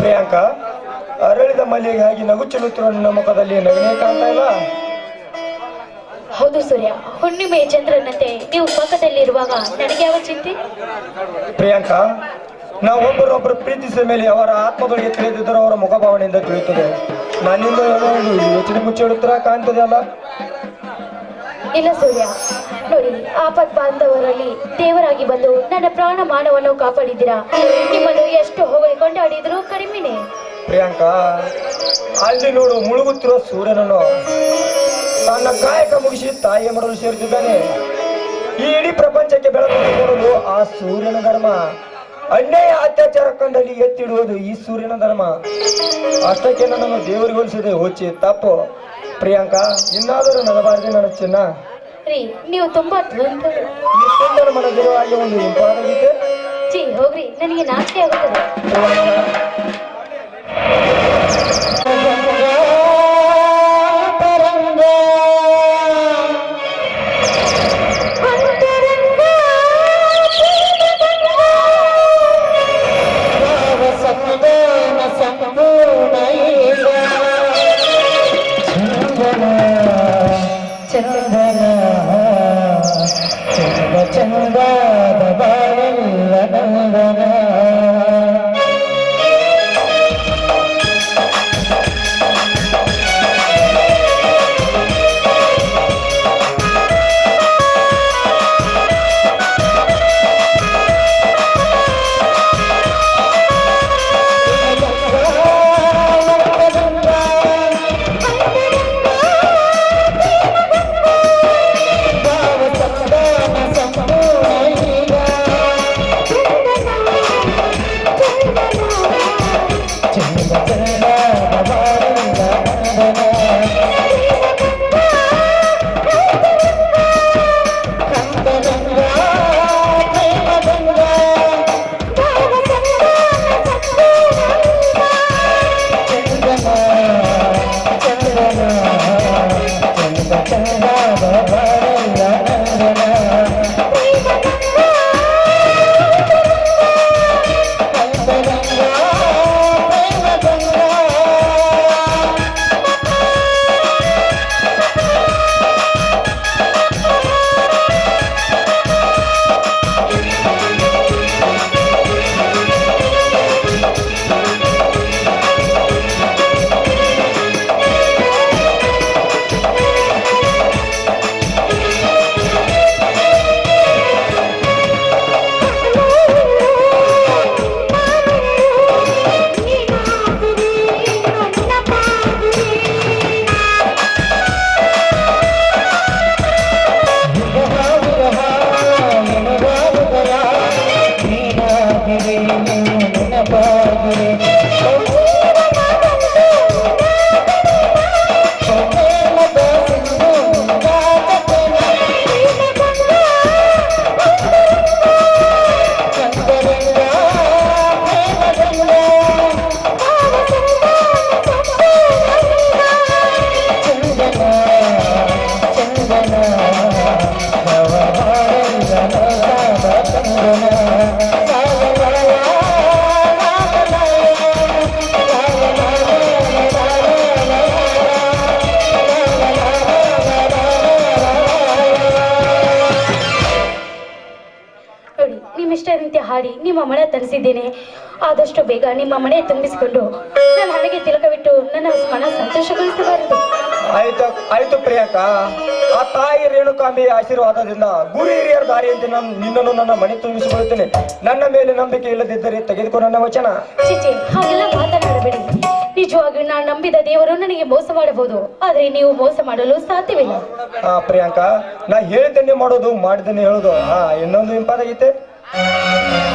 ಪ್ರಿಯಾಂಕ ಅರಳಿದ ಮಲ್ಲಿಗೆ ಹಾಗೆ ನಗು ಚೆಲ್ಲುತ್ತಿರುವ ನಿನ್ನ ಮುಖದಲ್ಲಿ ನಗನೇ ಕಾಣ್ತಾ ಇಲ್ಲ ಹೌದು ಸೂರ್ಯ ಹುಣ್ಣಿಮೆ ಚಂದ್ರನಂತೆ ನೀವು ಪಕ್ಕದಲ್ಲಿರುವಾಗ ನನಗೆ ಯಾವ ಚಿಂತೆ? ಪ್ರಿಯಾಂಕ ನಾವು ಒಬ್ಬರೊಬ್ಬರು ಪ್ರೀತಿಸಿದ ಮೇಲೆ ಅವರ ಆತ್ಮದೊಳಗೆ ತಿಳಿದಿದ್ದರೂ ಅವರ ಮುಖಭಾವನೆಯಿಂದ ತಿಳಿಯುತ್ತದೆ. ನನ್ನಿಂದ ಯೋಚನೆ ಮುಚ್ಚಿಡುತ್ತಾ ಕಾಣ್ತದೆ ಅಲ್ಲ? ಇಲ್ಲ ಸೂರ್ಯ. ನೋಡಿ ಆಪತ್ ಬಾಂಧವರಲ್ಲಿ ದೇವರಾಗಿ ಬಂದು ನನ್ನ ಪ್ರಾಣ ಮಾನವನ್ನು ಕಾಪಾಡಿದ್ದೀರಾ? ನಿಮ್ಮನ್ನು ಎಷ್ಟು ಹೋಗಿ ಕೊಂಡಾಡಿದ್ರು ಕಡಿಮೆನೆ. ಪ್ರಿಯಾಂಕಾ, ಅಲ್ಲಿ ನೋಡು ಮುಳುಗುತ್ತಿರುವ ಸೂರ್ಯನನ್ನು. ತನ್ನ ಕಾಯಕ ಮುಗಿಸಿ ತಾಯಿಯ ಮರಳು ಸೇರುತ್ತಿದ್ದಾನೆ. ಈ ಇಡೀ ಪ್ರಪಂಚಕ್ಕೆ ಬೆಳಕು ಆ ಸೂರ್ಯನ ಧರ್ಮ. ಅನ್ಯಾಯ ಅತ್ಯಾಚಾರ ಕಂಡಲ್ಲಿ ಎತ್ತಿಡುವುದು ಈ ಸೂರ್ಯನ ಧರ್ಮ. ಅಷ್ಟಕ್ಕೆ ನನ್ನನ್ನು ದೇವರಿಗೆ ಹೋಲಿಸಿದೆ ಹೋಚಿ ತಪ್ಪು. ಪ್ರಿಯಾಂಕಾ ಇನ್ನಾದರೂ ನಗಬಾರದೆ ನನ್ನ ಚಿನ್ನ ರೀ ನೀವು ತುಂಬಾ ಸುಂದರ ಮನದಿರುವ ಹಾಗೆ ಒಂದು ಗೀತೆ ಛೀ ಹೋಗ್ರಿ ನನಗೆ ನಾಚಿಕೆ ಆಗುತ್ತದೆ. ಬೇಗ ನಿಮ್ಮ ಮನೆ ತುಂಬಿಸಿಕೊಂಡು ನನ್ನ ಹಣೆಗೆ ತಿಲಕವಿಟ್ಟು ನನ್ನ ಮನ ಸಂತೋಷಗೊಳಿಸಬಾರದು. ಆಯ್ತು ಆಯ್ತು ಪ್ರಿಯಾಂಕ. ಆ ತಾಯಿ ರೇಣುಕಾಂಬಿ ಆಶೀರ್ವಾದದಿಂದ ಗುರು ಹಿರಿಯರ ದಾರಿಯಂತೆ ನಾನು ನಿನ್ನನ್ನು ನನ್ನ ಮನೆ ತುಂಬಿಸಿಕೊಳ್ಳುತ್ತೇನೆ. ನನ್ನ ಮೇಲೆ ನಂಬಿಕೆ ಇಲ್ಲದಿದ್ದರೆ ತೆಗೆದುಕೊ ನನ್ನ ವಚನ. ಚಿಚಿ ಹಾಗೆಲ್ಲ ಮಾತನಾಡಬೇಡಿ. ನಿಜವಾಗಿಯೂ ನಾನು ನಂಬಿದ ದೇವರು ನನಗೆ ಮೋಸ ಮಾಡಬಹುದು. ಆದ್ರೆ ನೀವು ಮೋಸ ಮಾಡಲು ಸಾಧ್ಯವಿಲ್ಲ. ಹಾ ಪ್ರಿಯಾಂಕ ನಾ ಹೇಳ್ತೇನೆ ಮಾಡೋದು ಮಾಡಿದ್ದೇನೆ ಹೇಳೋದು. ಹಾ ಇನ್ನೊಂದು ಇಂಪಾದಾಗೈತೆ ನಿನ್ನಂತ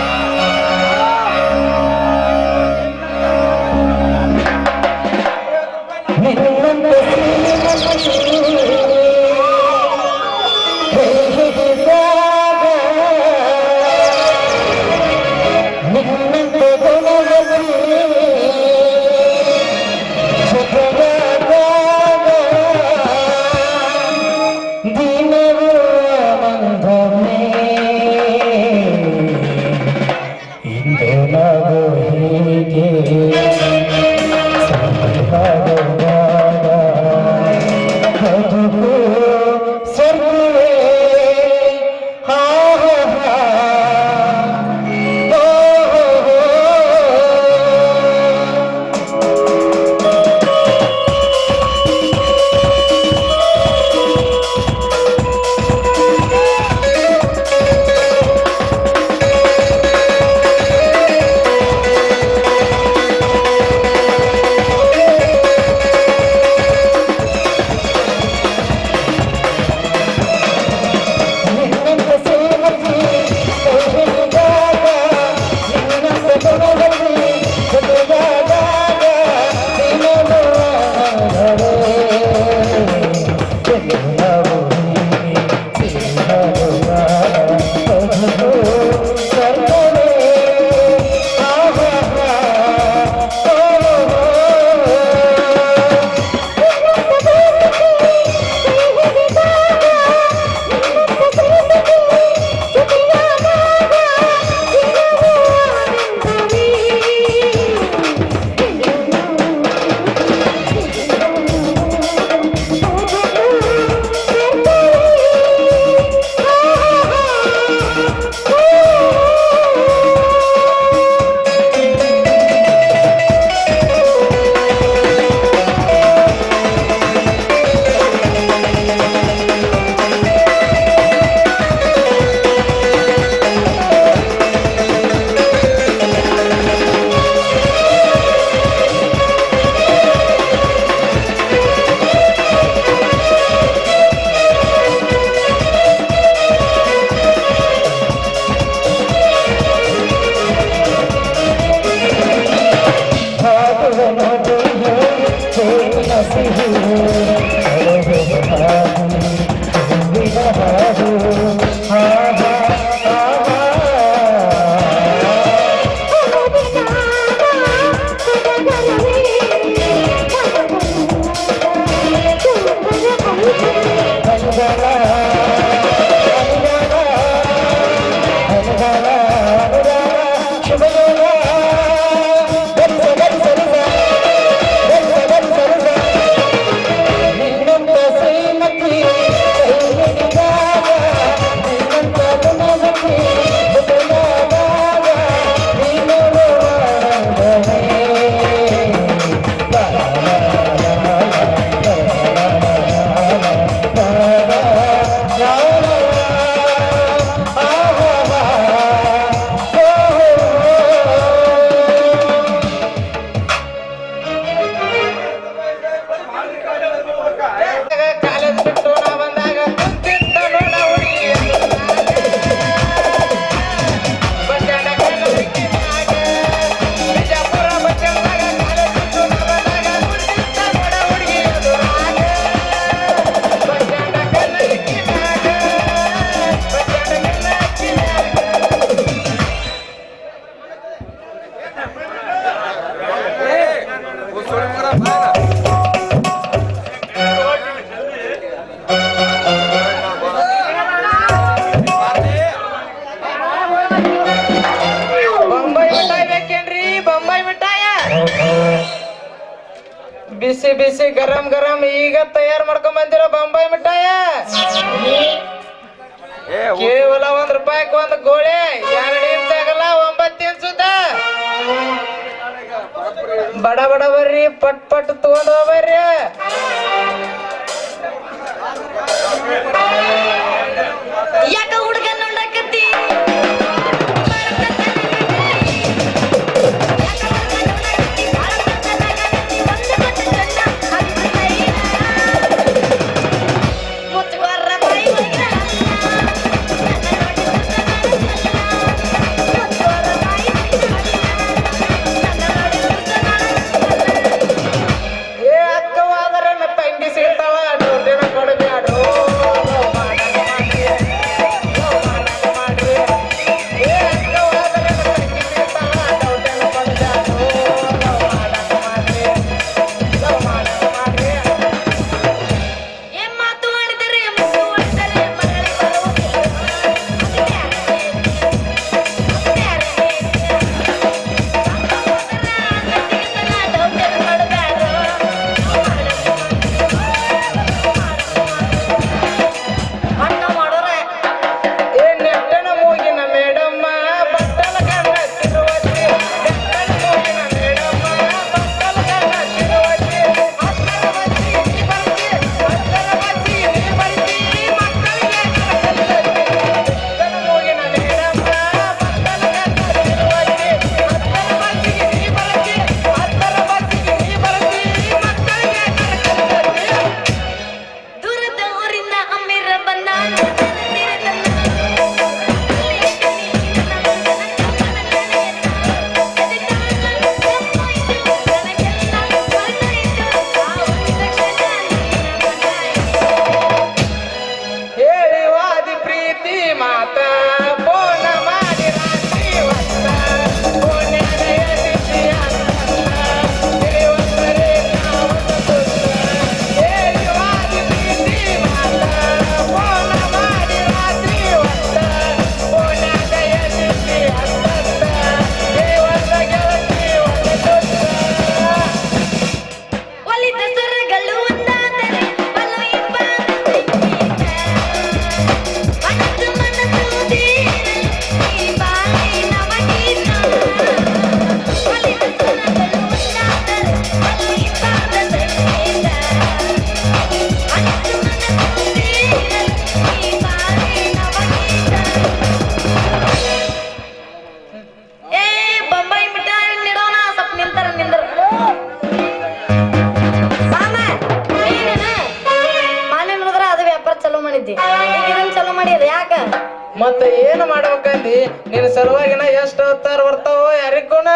ಏನು ಮಾಡ್ಬೇಕಂದಿ? ನಿನ್ನ ಸಲುವಾಗಿನ ಎಷ್ಟು ಅವತಾರ ಬರ್ತಾವೋ ಯಾರಿಗೂನ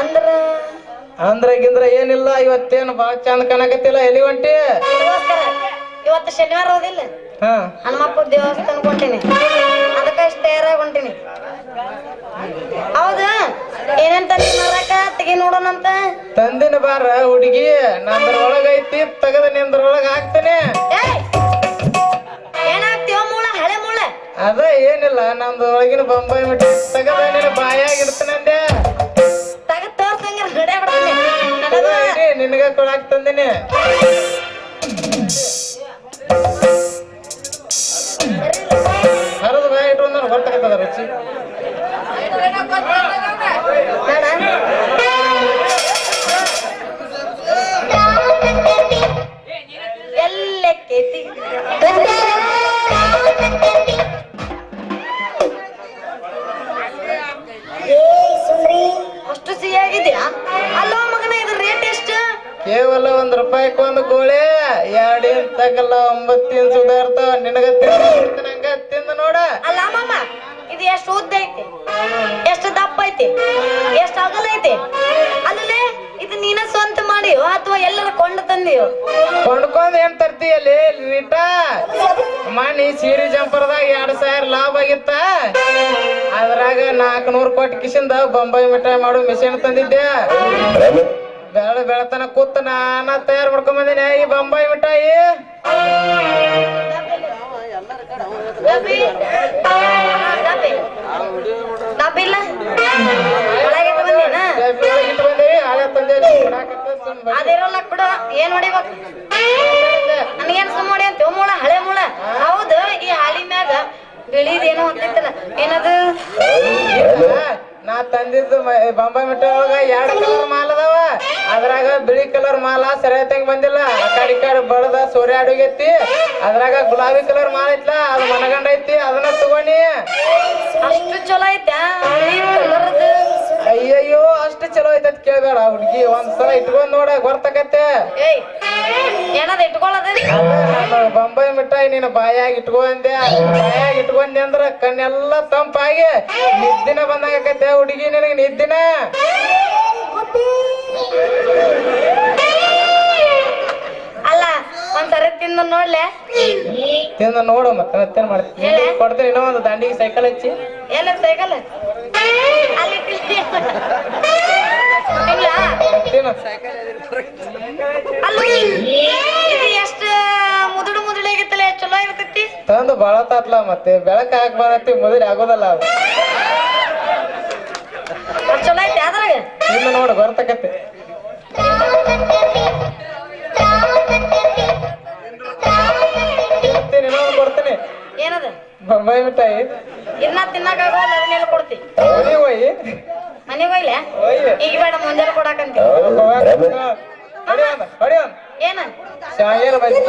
ಅಂದ್ರ? ಅಂದ್ರ ಗಿಂದ್ರ ಏನಿಲ್ಲ ಇವತ್ತೇನು ಬಾಳ ಚಂದ ಕಾಣಕತ್ತಿಲ್ಲ ಎಲ್ಲಿ ಹೊಂಟಿ ಇವತ್ತು ಶನಿವಾರ ಹೋದಿಲ್ಲ ಹಾ. ಹನುಮಪ್ಪ ದೇವಸ್ಥಾನಕ್ಕೆ ಹೊಂಟೀನಿ. ಅದಕ್ಕೆ ಇಷ್ಟ ತಯಾರಾಗಿ ಹೊಂಟೀನಿ. ಹೌದು. ಏನಂತ ಮರಕ? ತೆಗಿ ನೋಡೋಣಂತ ತಂದಿನ ಬಾರ ಹುಡುಗಿ ನಂದ್ರೊಳಗ ಐತಿ ನಿಂದ್ರ ನಿಂದ್ರೊಳಗ ಹಾಕ್ತೇನೆ. ಏಯ್! ಏನಾಗ್ತೀವ ಅದ ಏನಿಲ್ಲ ನಮ್ದು ಒಳಗಿನ ಬೊಂಬಾಯಿ ಮಿಠಾಯಿ ತಗದ ನಿನ್ನ ಬಾಯಾಗ ಇಡ್ತೇನಂದೆ. ತಗದ್ ತೋರ್ಸಂಗ ಬಿಡ್ತೀನಿ. ನನಗೂ ಕೊಡಾಕ್ ತಂದಿನಿ. ಹರಿದು ಬಾಯ ಇಟ್ಕೊಂಡ್ರೆ ಹೊರತಕ್ಕದ ರುಚಿ? ಎರಡೇನ್ ತಗಲ್ಲ ಒಂಬತ್ತಿನ ಸುಧಾರ್ತ ನಿನಗ ತಿಂದು ನೋಡ. ಅಲ್ಲ ಮಾಮ ಇದು ಎಷ್ಟು ಉದ್ದ ಐತಿ? ಎಷ್ಟು ದಪ್ಪ ಐತಿ? ಎಷ್ಟು ಅಗಲ ಐತಿ? ಅಲ್ಲೇ ಇದು ನೀನ ಸ್ವಂತ ಮಾಡಿಯೋ ಅಥವಾ ಎಲ್ಲರ ಕೊಂಡು ತಂದಿಯೋ? ಕೊಂಡ್ಕೊಂಡ್ ಏನ್ ತರ್ತೀಯಲ್ಲಿ ನೀಟ? ಮನಿ ಸೀರೆ ಜಂಪರ್ದಾಗ ಎರಡ್ ಸಾವಿರ ಲಾಭ ಆಗಿತ್ತ? ಅದ್ರಾಗ ನಾಲ್ಕನೂರ್ ಕೊಟ್ಟು ಕಿಶಿಂದ ಬೊಂಬೈ ಮಿಠಾಯಿ ಮಾಡೋ ಮಿಷಿನ್ ತಂದಿದ್ದೆ. ಬೆಳ ಬೆಳತನ ಕೂತ ನಾನ ತಯಾರು ಮಾಡ್ಕೊಂಡ್ ಬಂದಿನಿ ಈ ಬೊಂಬಾಯಿ ಮಿಠಾಯಿ. ಡಬ್ಬಿ ಡಬ್ಬಿ ಡಬ್ಬಿಲ್ಲ ಒಳಗೆ ಬಂದೇನ ಡಬ್ಬಿ ಒಳಗ್ ಇಟ್ಟು ಬಂದೇವಿ ಹಳೆ ತಂದೇವಿ ಅದಿರಲ್ಲ ಬಿಡು, ಏನ್ ಹೊಡಿಬೇಕು? ನನಗೇನ್ ಸುಮ್ಮ ಹೊಡಿ ಅಂತ ಮೂಳ, ಹಳೆ ಮೂಳ? ಹೌದು, ಈ ಹಾಳಿ ಮ್ಯಾಗ ಅಂತಿತ್ತಲ್ಲ ಏನದು? ನಾ ತಂದಿದ್ದು ಮ- ಮೆಟ್ರೋ ಮಿಠಾಯಿ ಒಳಗ ಎರಡ್ ಕಲರ್ ಮಾಲ್ ಅದಾವ. ಅದ್ರಾಗ ಬಿಳಿ ಕಲರ್ ಮಾಲ ಸರಿಯಾಗಿ ಬಂದಿಲ್ಲ. ಆ ಕಡೆ ಈ ಕಡೆ ಬಡದ ಸೂರ್ಯ ಅಡುಗೆತಿ. ಅದ್ರಾಗ ಗುಲಾಬಿ ಕಲರ್ ಮಾಲ್ ಐತ್ಲ ಅದು ಮನಗಂಡ ಐತಿ ಅದನ್ನ ತಗೋನಿ ಅಷ್ಟು ಚಲೋ ಐತಾ ಕಲರ್ದು ಅಯ್ಯಯ್ಯೋ ಅಷ್ಟು ಚಲೋ ಐತತ್ ಕೇಳ್ಬೇಡ ಹುಡ್ಗಿ. ಒಂದ್ ಸಲ ಇಟ್ಕೊಂಡ್ ನೋಡ ಗೊತ್ತಕತ್ತೆ ಏನದ ಇಟ್ಕೊಳ್ಳೋದು ಬೊಂಬಾಯಿ ಮಿಠಾಯಿ ನೀನು ಬಾಯಾಗಿ ಇಟ್ಕೊಂಡೆ. ಬಾಯಾಗ ಇಟ್ಕೊಂಡೆ ಅಂದ್ರ ಕಣ್ಣೆಲ್ಲ ತಂಪಾಗಿ ನಿದ್ದಿನ ಬಂದಾಗತ್ತೆ ಹುಡುಗಿ ನಿನಗೆ ನಿದ್ದಿನ. ಅಲ್ಲ ತಿಂದ ನೋಡ್ಲೆ. ತಿಂದ ನೋಡು ಮತ್ತೆ ಮತ್ತೇನ್ ಮಾಡ್ತೀನಿ ಹೇಳೆ. ಕೊಡ್ತೀನಿ ಇನ್ನೂ ಒಂದು ದಂಡಿಗೆ ಸೈಕಲ್ ಹಚ್ಚಿ. ಎಲ್ಲ ಸೈಕಲ್ ಎಷ್ಟು ಮುದುಡು ಮುದುಡಾಗಿತ್ತಲ್ಲ ಎಷ್ಟು ಚಲೋ ಇರ್ತೈತಿ. ತಂದು ಬಾಳ ತಾತ್ಲ ಮತ್ತೆ ಬೆಳಕ ಹಾಕಿ ಬಂದತಿ ಮುದುರಿ ಆಗೋದಲ್ಲ ಅದು. ಚಲೋ ಐತಿ ಅದ್ರಾಗ ಇನ್ನು ನೋಡು ಬರ್ತಕತ್ತೆ ಕೊಡ್ತೀನಿ ಏನದ? ಬೊಂಬಾಯಿ ಮಿಠಾಯಿ. ಇನ್ನ ತಿನ್ನಕ ಆಗೋಲ್ಲ ಅದನ್ನೆಲ್ಲ ಕೊಡ್ತಿ? ಹೋಗಿ ಹೋಯ್. ಮನೆಗೆ ಹೋಯ್ಲೆ? ಹೋಯ್. ಈಗ ಬೇಡ ಮುಂಜಾನೆ ಕೊಡಕಂತ ಏನ? ಶಾಯರ್ ಬಂದಿ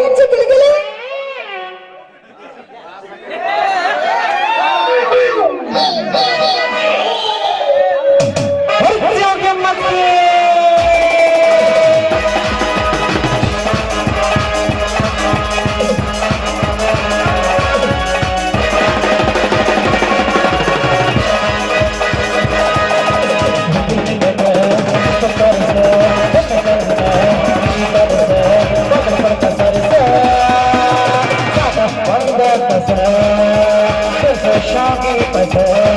Oh.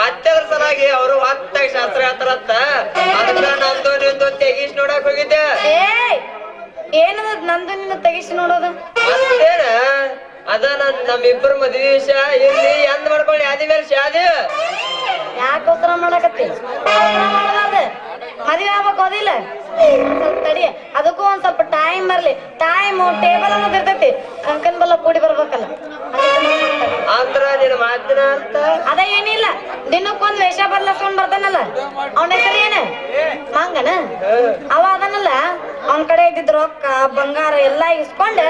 ಮತ್ತೆ ಅದ್ರ ಸಲಾಗಿ ಅವರು ಹೊತ್ತಾಗ ಶಾಸ್ತ್ರ ಹೇಳ್ತಾರಂತ. ಅದಕ್ಕ ನಂದು ನಿಂದು ತೆಗಿಸ್ ನೋಡಕ್ ಹೋಗಿದ್ದೆ. ಏನದ ನಂದು ನಿನ್ನ ತೆಗಿಸಿ ನೋಡೋದು? ಮತ್ತೇನ? ಅದ ನನ್ ನಮ್ಮಿಬ್ಬರ ಮದ್ವಿ ವಿಷಯ. ಇಲ್ಲಿ ಎಂದ್ ಮಾಡ್ಕೊಳ್ಳಿ ಯಾದಿ ಮೇಲೆ ಶಾದಿ ಯಾಕೋಸ್ಕರ ಮಾಡಕತ್ತಿ? ಮದ್ವೆ ಆಗ್ಬೇಕು ಹೋದಿಲ್ಲ ತಡಿ. ಅದಕ್ಕೂ ಒಂದ್ ಸ್ವಲ್ಪ ಟೈಮ್ ಬರ್ಲಿ. ಟೈಮ್ ಟೇಬಲ್ ಅನ್ನೋದು ಇರ್ತೈತಿ. ಕಂಕನ್ ಬಲ್ಲ ಕೂಡಿ ಬರ್ಬೇಕಲ್ಲ. ಅಂದ್ರ ನಿನ್ ಮಾತಿನ ಅರ್ಥ? ಅದ ಏನಿಲ್ಲ ದಿನಕ್ಕೊಂದ್ ವೇಷ ಬದಲಾಸ್ಕೊಂಡ್ ಬರ್ತಾನಲ್ಲ ಅವನ ಹೆಸರು ಏನ? ಮಂಗನ? ಅವ ಅದನ್ನಲ್ಲ ಅವನ ಕಡೆ ಇದ್ದಿದ್ ರೊಕ್ಕ ಬಂಗಾರ ಎಲ್ಲಾ ಇಸ್ಕೊಂಡ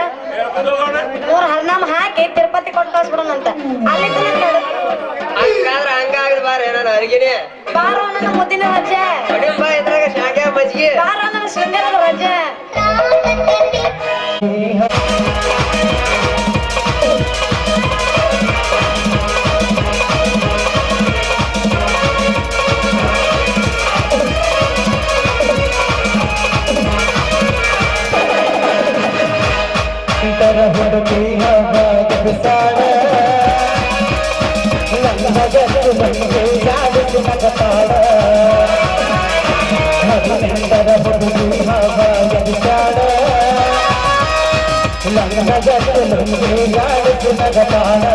ಮೂರ್ ಹರ್ನಾಮ ಹಾಕಿ ತಿರುಪತಿ ಕೊಟ್ಟು ಕಳ್ಸ್ಬಿಡೋಣಂತ. ಅಲ್ಲಿ ತನಕ ಹಂಗಾದ್ರ ಹಂಗಾಗ್ಲಿ ಬಾರ ಏನಾರ ಅರ್ಗಿನಿ. ಬಾರೋ ನನ್ನ ಮುದ್ದಿನ ರಜೆ. ಇದ್ರಾಗ ಶಾಂಗ್ಯಾ ಮಜ್ಗಿ ಬಾರೋ ನನ್ನ ಶೃಂಗಾರದ ರಜೆ. जग लंबा जस्ट बंदे याद मस्ताना मधुरिंदर बबू हवा जगताना लंबा जस्ट बंदे याद मस्ताना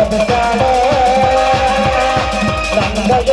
నగతాడా నందయ్య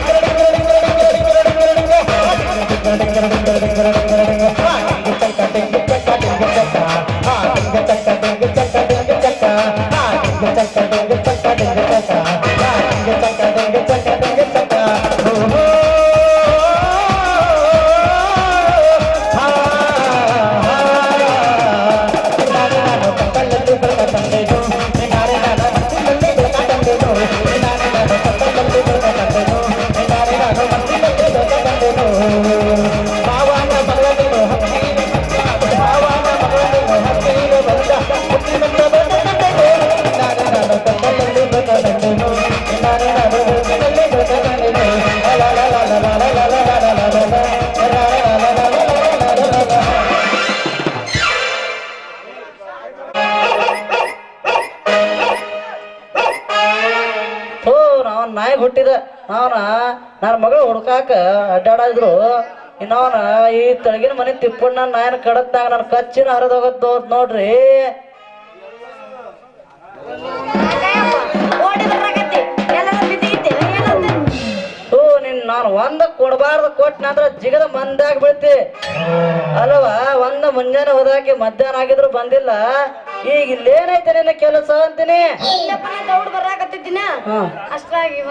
ಅಡ್ಡಾಡಿದ್ರು ಇನ್ನವನ ಈ ತೆಳಗಿನ ಮನೆ ತಿಪ್ಪಣ್ಣ ನಾಯನ ಕಡತ್ನಾಗ ನನ್ನ ಕಚ್ಚಿನ ಹರಿದೋಗತ್ತೋ ನೋಡ್ರಿ. ನಾನು ಒಂದ ಕೊಡಬಾರ್ದು ಕೊಟ್ನಂದ್ರ ಜಿಗದ ಮಂದಾಗ ಬೀಳ್ತಿ. ಅಲ್ವಾ ಒಂದ ಮುಂಜಾನೆ ಹೋದಾಕಿ ಮಧ್ಯಾಹ್ನ ಆಗಿದ್ರು ಬಂದಿಲ್ಲ. ಈಗ ಇಲ್ಲೇನೈತೆ ನಿನ್ನ ಕೆಲಸ ಅಂತೀನಿ? ದೌಡ್ ಬರಾಕತ್ತಿದ್ದೀನ. ಇವ.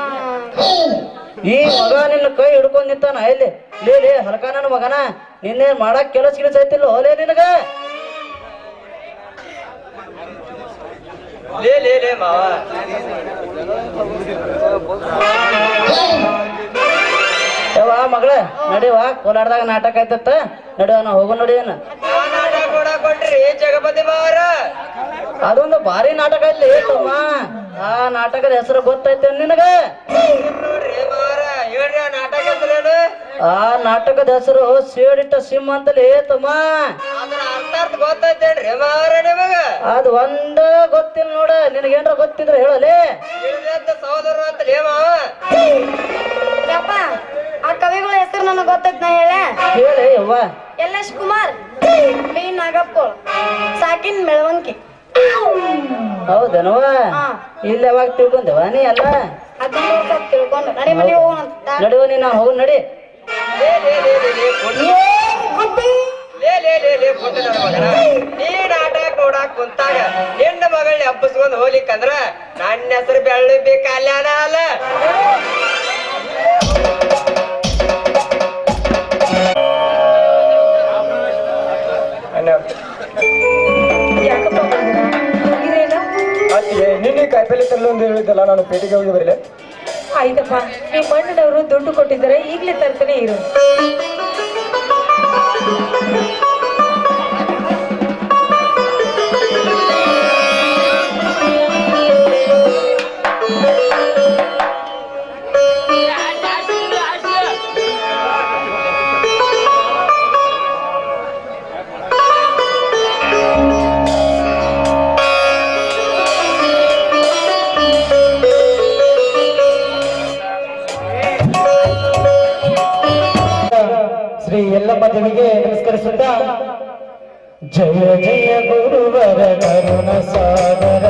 ಈ ಮಗ ನಿನ್ನ ಕೈ ಹಿಡ್ಕೊಂಡ್ ನಿಂತಾನ? ಇಲ್ಲಿ ಲೇ ಲೇ ಹಲಕ ನನ್ನ ಮಗನ. ನಿನ್ನೇನ್ ಮಾಡಕ್ ಕೆಲಸ ಗಿಲಸ ಐತಿಲ್ಲ? ಹೋಲೇ ನಿನಗ? ಲೇ ಲೇ ಲೇ ಮಾವ. ಯವ್ವ ಮಗಳ ನಡಿವ. ಕೋಲಾರದಾಗ ನಾಟಕ ಆಯ್ತತ್ತ ನಡಿವ ನಾ ಹೋಗು ನೋಡಿ ಏನು? ಕೊಡ್ರಿ ಜಗಪತಿ ಮಾವರ ಅದೊಂದು ಭಾರಿ ನಾಟಕ ಇಲ್ಲಿ ತಮ್ಮ. ಆ ನಾಟಕದ ಹೆಸರು ಗೊತ್ತೈತೆ ನಿನಗ? ನೋಡ್ರಿ ಮಾವರ ಹೇಳ್ರಿ ಆ ನಾಟಕದ ಹೆಸರು ಸೇಡಿಟ್ಟ ಸಿಂಹ ಅಂತಲೇ ತಮ್ಮ. ಅದು ಒಂದ ಗೊತ್ತಿಲ್ಲ ನೋಡ ನಿನಗೇನ್ರ ಗೊತ್ತಿದ್ರೆ ಹೇಳಲಿ. ಆ ಕವಿಗಳ ಹೆಸರು ನನಗೆ ಗೊತ್ತೈತ್ ನಾ ಹೇಳ. ಹೇಳಿ ಯವ್ವ. ಎಲ್ಲೇಶ್ ಎಸ್ ಕುಮಾರ್ ಬಿ ನಾಗಪ್ಪ ಸಾಕಿನ್ ಮೆಳವಂಕಿ. ಹೌದನವ ಹಾ. ಇಲ್ಲಿ ಯಾವಾಗ ತಿಳ್ಕೊಂಡವ ನೀ ಅಲ್ಲ ತಿಳ್ಕೊಂಡು. ನಡಿ ಮನೆ ಹೋಗೋಣ ನಡಿವ ನೀ ನಾ ಹೋಗು ನಡಿ. ಲೇ ಲೇ ಲೇ ಲೇ ಲೇ ಪುಟ್ಟ. ಲೇ ಲೇ ಲೇ ಲೇ ಪುಟ್ಟ ನೀ ನಾಟಕ ನೋಡಾಕ್ ಕುಂತಾಗ ನಿನ್ನ ಮಗಳನ್ನ ಹಬ್ಬಸ್ಕೊಂಡ್ ಹೋಗ್ಲಿಕ್ಕಂದ್ರ ನನ್ನ ಹೆಸರು ಬೆಳ್ಳಿ ಕಲ್ಯಾಣ ಒಂದು ನಾನು ಪೇಟೆಗೆ ಹೋಗಿ ಬರಲೆ. ಆಯ್ತಪ್ಪ ನಿಮ್ಮ ಮಣ್ಣನವರು ದುಡ್ಡು ಕೊಟ್ಟಿದ್ದಾರೆ ಈಗಲೇ ತರ್ತಾನೆ ಇರು. ಎಲ್ಲಮ್ಮ ದೇವಿಗೆ ನಮಸ್ಕರಿಸುತ್ತಾ ಜಯ ಜಯ ಗುರುವರ ಕರುಣ ಸಾಗರ.